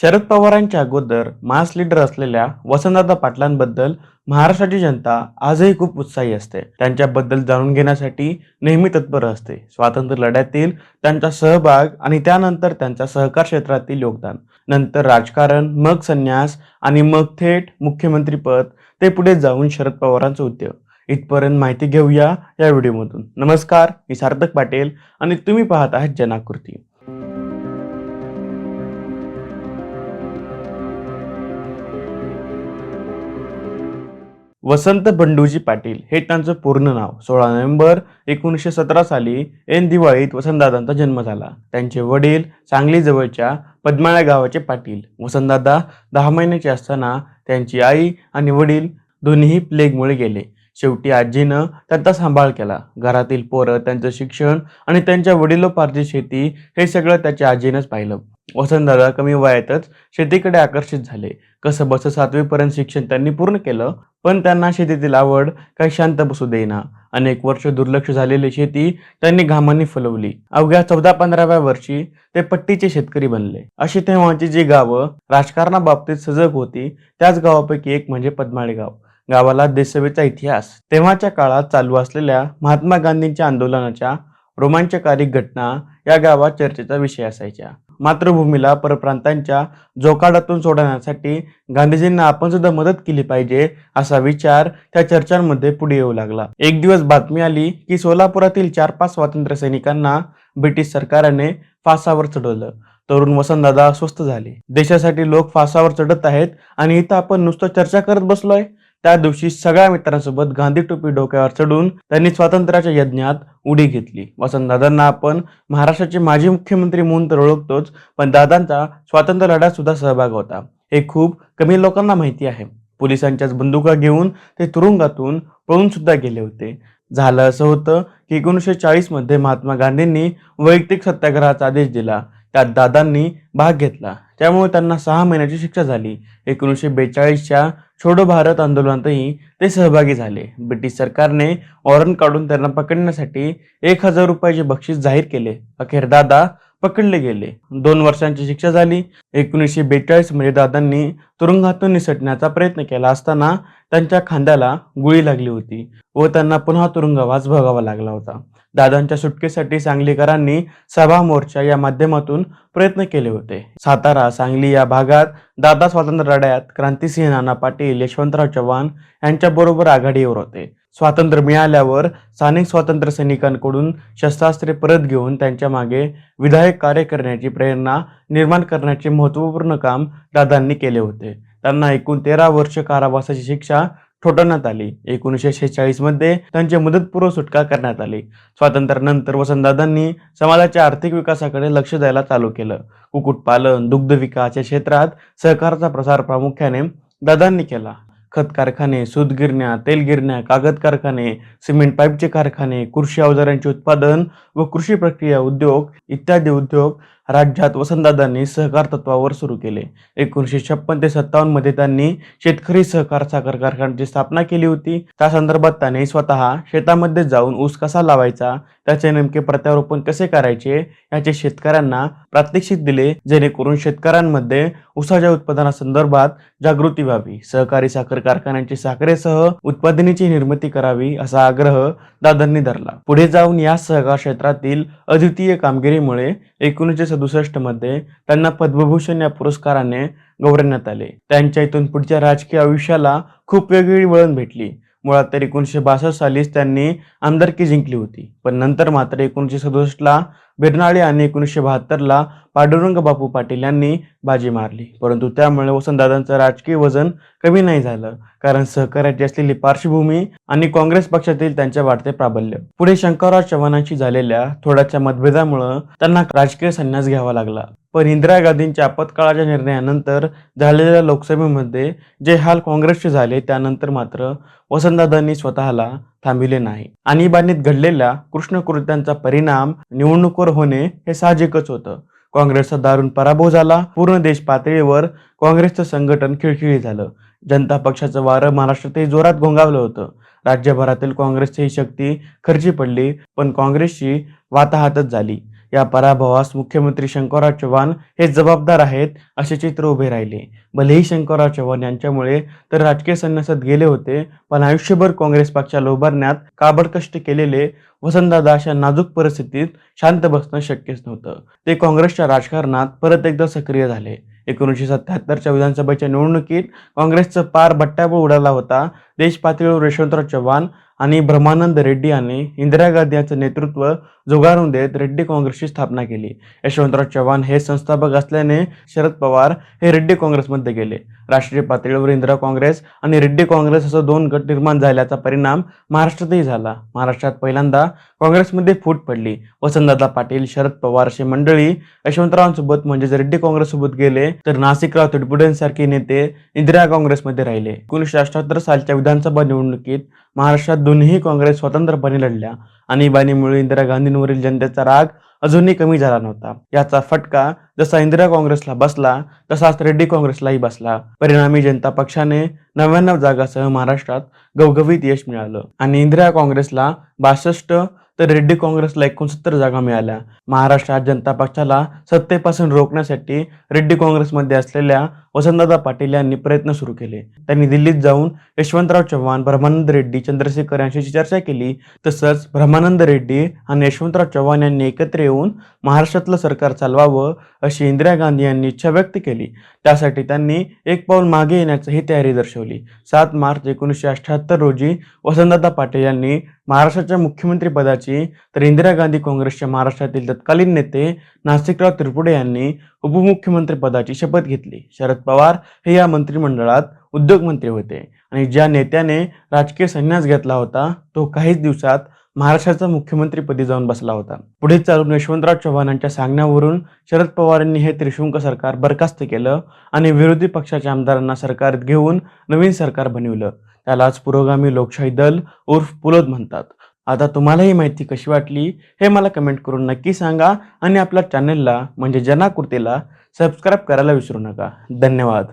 शरद पवारांच्या अगोदर मास लीडर असलेल्या वसंतदादा पाटलांबद्दल महाराष्ट्राची जनता आजही खूप उत्साही असते. त्यांच्याबद्दल जाणून घेण्यासाठी नेहमी तत्पर असते. स्वातंत्र्य लढ्यातील त्यांचा सहभाग आणि त्यानंतर त्यांच्या सहकार क्षेत्रातील योगदान. नंतर राजकारण मग संन्यास आणि मग थेट मुख्यमंत्रीपद ते पुढे जाऊन शरद पवारांचं उद्योग. इथपर्यंत माहिती घेऊया या व्हिडिओमधून. नमस्कार मी सार्थक पाटील आणि तुम्ही पाहत आहात जनाकृती. वसंत बंडूजी पाटील हे त्यांचं पूर्ण नाव. सोळा नोव्हेंबर एकोणीसशे सतरा साली ऐन दिवाळीत वसंतदादांचा जन्म झाला. त्यांचे वडील सांगली जवळच्या पद्माळ्या गावाचे पाटील. वसंतदादा दहा महिन्याचे असताना त्यांची आई आणि वडील दोन्हीही प्लेगमुळे गेले. शेवटी आजीनं त्यांचा सांभाळ केला. घरातील पोरं त्यांचं शिक्षण आणि त्यांच्या वडिलोपार्जित शेती हे सगळं त्याच्या आजीनंच पाहिलं. वसंतदादा कमी वयातच शेतीकडे आकर्षित झाले. कसं बस सातवीपर्यंत शिक्षण त्यांनी पूर्ण केलं पण त्यांना शेतीतील आवड काही शांत बसू देईना. अनेक वर्ष दुर्लक्ष झालेली शेती त्यांनी घामाने फुलवली. अवघ्या चौदा पंधराव्या वर्षी ते पट्टीचे शेतकरी बनले. अशी तेव्हाची जी गावं राजकारणाबाबतीत सजग होती त्याच गावापैकी एक म्हणजे पद्माळे गाव. गावाला देशसेवेचा इतिहास. तेव्हाच्या काळात चालू असलेल्या महात्मा गांधींच्या आंदोलनाच्या रोमांचकारी घटना या गावात चर्चेचा विषय असायच्या. मातृभूमीला परप्रांतांच्या जोकाडातून सोडवण्यासाठी गांधीजींना आपण सुद्धा मदत केली पाहिजे असा विचार त्या चर्चांमध्ये पुढे येऊ लागला. एक दिवस बातमी आली की सोलापुरातील चार पाच स्वातंत्र्य सैनिकांना ब्रिटिश सरकारने फासावर चढवलं. तरुण वसंतदादा अस्वस्थ झाले. देशासाठी लोक फासावर चढत आहेत आणि इथं आपण नुसतं चर्चा करत बसलोय? त्या दिवशी सगळ्या मित्रांसोबत गांधी टोपी डोक्यावर चढून त्यांनी स्वातंत्र्याच्या यज्ञात उडी घेतली. वसंतदादांना आपण महाराष्ट्राचे माजी मुख्यमंत्री म्हणून तर ओळखतोच पण दादांचा स्वातंत्र्य लढ्यात सुद्धा सहभाग होता. हे खूप कमी लोकांना माहिती आहे. पोलिसांच्याच बंदुका घेऊन ते तुरुंगातून पळून सुद्धा गेले होते. झालं असं होतं की एकोणीसशे चाळीसमध्ये महात्मा गांधींनी वैयक्तिक सत्याग्रहाचा आदेश दिला. त्यात दादांनी भाग घेतला. त्यामुळे त्यांना सहा महिन्याची शिक्षा झाली. एकोणीसशे बेचाळीसच्या छोडो भारत आंदोलनातही ते सहभागी झाले. ब्रिटिश सरकारने वॉरंट काढून त्यांना पकडण्यासाठी एक हजार रुपयाचे बक्षीस जाहीर केले. अखेर दादा पकडले गेले. दोन वर्षांची शिक्षा झाली. एकोणीसशे बेचाळीसमध्ये दादांनी तुरुंगातून निसटण्याचा प्रयत्न केला असताना त्यांच्या खांद्याला गुळी लागली होती व त्यांना पुन्हा तुरुंगवास भोगावा लागला होता. दादांच्या सुटकेसाठी सांगलीकरांनी सभा मोर्चा या माध्यमातून प्रयत्न केले होते. सातारा सांगली या भागात दादा स्वातंत्र्य लढ्यात क्रांतिसिंह नाना पाटील यशवंतराव चव्हाण यांच्याबरोबर आघाडीवर होते स्वातंत्र्य मिळाल्यावर स्थानिक स्वातंत्र्य सैनिकांकडून शस्त्रास्त्रे परत घेऊन त्यांच्या मागे विधायक कार्य करण्याची प्रेरणा निर्माण करण्याचे महत्त्वपूर्ण काम दादांनी केले होते. त्यांना एकूण तेरा वर्ष कारावासाची शिक्षा ठोठवण्यात आली. एकोणीसशे शेहेचाळीसमध्ये त्यांची मुदतपूर्व सुटका करण्यात आली. स्वातंत्र्यानंतर वसंतदादांनी समाजाच्या आर्थिक विकासाकडे लक्ष द्यायला चालू केलं. कुक्कुटपालन दुग्ध विकास या क्षेत्रात सहकाराचा प्रसार प्रामुख्याने दादांनी केला. खत कारखाने सूत गिरण्या तेल गिरण्या कागद कारखाने सिमेंट पाईपचे कारखाने कृषी अवजारांचे उत्पादन व कृषी प्रक्रिया उद्योग इत्यादी उद्योग राज्यात वसंतदादांनी सहकार तत्वावर सुरू केले. एकोणीसशे छप्पन ते सत्तावन्नमध्ये त्यांनी शेतकरी सहकार साखर कारखान्याची स्थापना केली होती. त्या संदर्भात त्याने स्वतः शेतामध्ये जाऊन ऊस कसा लावायचा त्याचे नेमके प्रत्यारोपण कसे करायचे याचे शेतकऱ्यांना प्रात्यक्षिक दिले जेणेकरून शेतकऱ्यांमध्ये ऊसाच्या उत्पादनासंदर्भात जागृती व्हावी. सहकारी साखर कारखान्यांची साखरेसह उत्पादनेची निर्मिती करावी असा आग्रह दादांनी धरला. पुढे जाऊन या सहकार क्षेत्रातील अद्वितीय कामगिरीमुळे एकोणीसशे सदुसष्टमध्ये त्यांना पद्मभूषण या पुरस्काराने गौरवण्यात आले. त्यांच्या इथून पुढच्या राजकीय आयुष्याला खूप वेगवेगळी वळण भेटली. मुळात तर एकोणीसशे बासष्ट सालीच त्यांनी आमदारकी जिंकली होती. पण नंतर मात्र एकोणीसशे सदुसष्टला बिरनाळे आणि एकोणीसशे बहात्तरला पांडुरंग बापू पाटील यांनी बाजी मारली. परंतु त्यामुळे वसंतदादांचं राजकीय वजन कमी नाही झालं. कारण सहकार्याची असलेली पार्श्वभूमी आणि काँग्रेस पक्षातील त्यांच्या वाढते प्राबल्य. पुढे शंकरराव चव्हाणांशी झालेल्या थोड्याच्या मतभेदामुळं त्यांना राजकीय संन्यास घ्यावा लागला. पण इंदिरा गांधींच्या आपत्काळाच्या निर्णयानंतर झालेल्या लोकसभेमध्ये जे हाल काँग्रेसचे झाले त्यानंतर मात्र वसंतदादांनी स्वतःला थांबिले नाही. आणीबाणीत घडलेल्या कृष्ण कृत्यांचा परिणाम निवडणुकीवर होणे हे साहजिकच होतं. काँग्रेसचा दारुण पराभव झाला पूर्ण देश पातळीवर काँग्रेसचं संघटन खिळखिळी झालं. जनता पक्षाचं वारं महाराष्ट्रातही जोरात घोंगावलं होतं. राज्यभरातील काँग्रेसची ही शक्ती खर्ची पडली पण काँग्रेसची वाताहातच झाली. या पराभवास मुख्यमंत्री शंकरराव चव्हाण हे जबाबदार आहेत असे चित्र उभे राहिले. भलेही शंकरराव चव्हाण यांच्यामुळे तर राजकीय संन्यासात गेले होते पण आयुष्यभर काँग्रेस पक्षाला उभारण्यात काबड कष्ट केलेले वसंतदादा अशा नाजूक परिस्थितीत शांत बसणं शक्यच नव्हतं. ते काँग्रेसच्या राजकारणात परत एकदा सक्रिय झाले. एकोणीसशे सत्याहत्तरच्या विधानसभेच्या निवडणुकीत काँग्रेसचं पार बट्ट्यावर उडाला होता. देश पातळीवर यशवंतराव चव्हाण आणि ब्रह्मानंद रेड्डी यांनी इंदिरा गांधी यांचं नेतृत्व जुगारून देत रेड्डी काँग्रेसची स्थापना केली. यशवंतराव चव्हाण हे संस्थापक असल्याने शरद पवार हे रेड्डी काँग्रेसमध्ये गेले. राष्ट्रीय पातळीवर इंदिरा काँग्रेस आणि रेड्डी काँग्रेस असं दोन गट निर्माण झाल्याचा परिणाम महाराष्ट्रातही झाला. महाराष्ट्रात पहिल्यांदा काँग्रेसमध्ये फूट पडली. वसंतदादा पाटील शरद पवार अशी मंडळी यशवंतरावांसोबत म्हणजेच रेड्डी काँग्रेससोबत गेले तर नाशिकराव तिडपुडेंसारखे नेते इंदिरा काँग्रेसमध्ये राहिले. एकोणीसशे अठ्याहत्तर सालच्या विधानसभा निवडणुकीत महाराष्ट्रात दोन्ही काँग्रेस स्वतंत्रपणे लढल्या. आणीबाणीमुळे इंदिरा गांधींवरील जनतेचा राग अजूनही कमी झाला नव्हता. याचा फटका जसा इंदिरा काँग्रेसला बसला तसाच रेड्डी काँग्रेसलाही बसला. परिणामी जनता पक्षाने नव्याण्णव जागासह महाराष्ट्रात गवगवीत यश मिळालं. आणि इंदिरा काँग्रेसला बासष्ट तर रेड्डी काँग्रेसला एकोणसत्तर जागा मिळाल्या. महाराष्ट्रात जनता पक्षाला सत्तेपासून रोखण्यासाठी रेड्डी काँग्रेसमध्ये असलेल्या वसंतदादा पाटील यांनी प्रयत्न सुरू केले. त्यांनी दिल्लीत जाऊन यशवंतराव चव्हाण ब्रह्मानंद रेड्डी चंद्रशेखर यांच्याशी चर्चा केली. तसंच ब्रह्मानंद रेड्डी आणि यशवंतराव चव्हाण यांनी एकत्र येऊन महाराष्ट्रातलं सरकार चालवावं अशी इंदिरा गांधी यांनी इच्छा व्यक्त केली. त्यासाठी त्यांनी एक पाऊल मागे येण्याचीही तयारी दर्शवली. सात मार्च एकोणीसशे अठ्ठ्याहत्तर रोजी वसंतदादा पाटील यांनी महाराष्ट्राच्या मुख्यमंत्री पदाची तर इंदिरा गांधी काँग्रेसच्या महाराष्ट्रातील तत्कालीन नेते नाशिकराव त्रिपुडे यांनी उपमुख्यमंत्री पदाची शपथ घेतली. शरद पवार हे या मंत्रिमंडळात उद्योगमंत्री होते. आणि ज्या नेत्याने राजकीय संन्यास घेतला होता तो काहीच दिवसात महाराष्ट्राचा मुख्यमंत्रीपदी जाऊन बसला होता. पुढे चालून यशवंतराव चव्हाणांच्या सांगण्यावरून शरद पवारांनी हे त्रिशंक सरकार बरखास्त केलं आणि विरोधी पक्षाच्या आमदारांना सरकारत घेऊन नवीन सरकार बनविलं. त्यालाच पुरोगामी लोकशाही दल उर्फ पुलोद म्हणतात. आता तुम्हाला ही माहिती कशी वाटली हे मला कमेंट करून नक्की सांगा आणि आपल्या चॅनलला म्हणजे जनाकृतीला सबस्क्राईब करायला विसरू नका. धन्यवाद.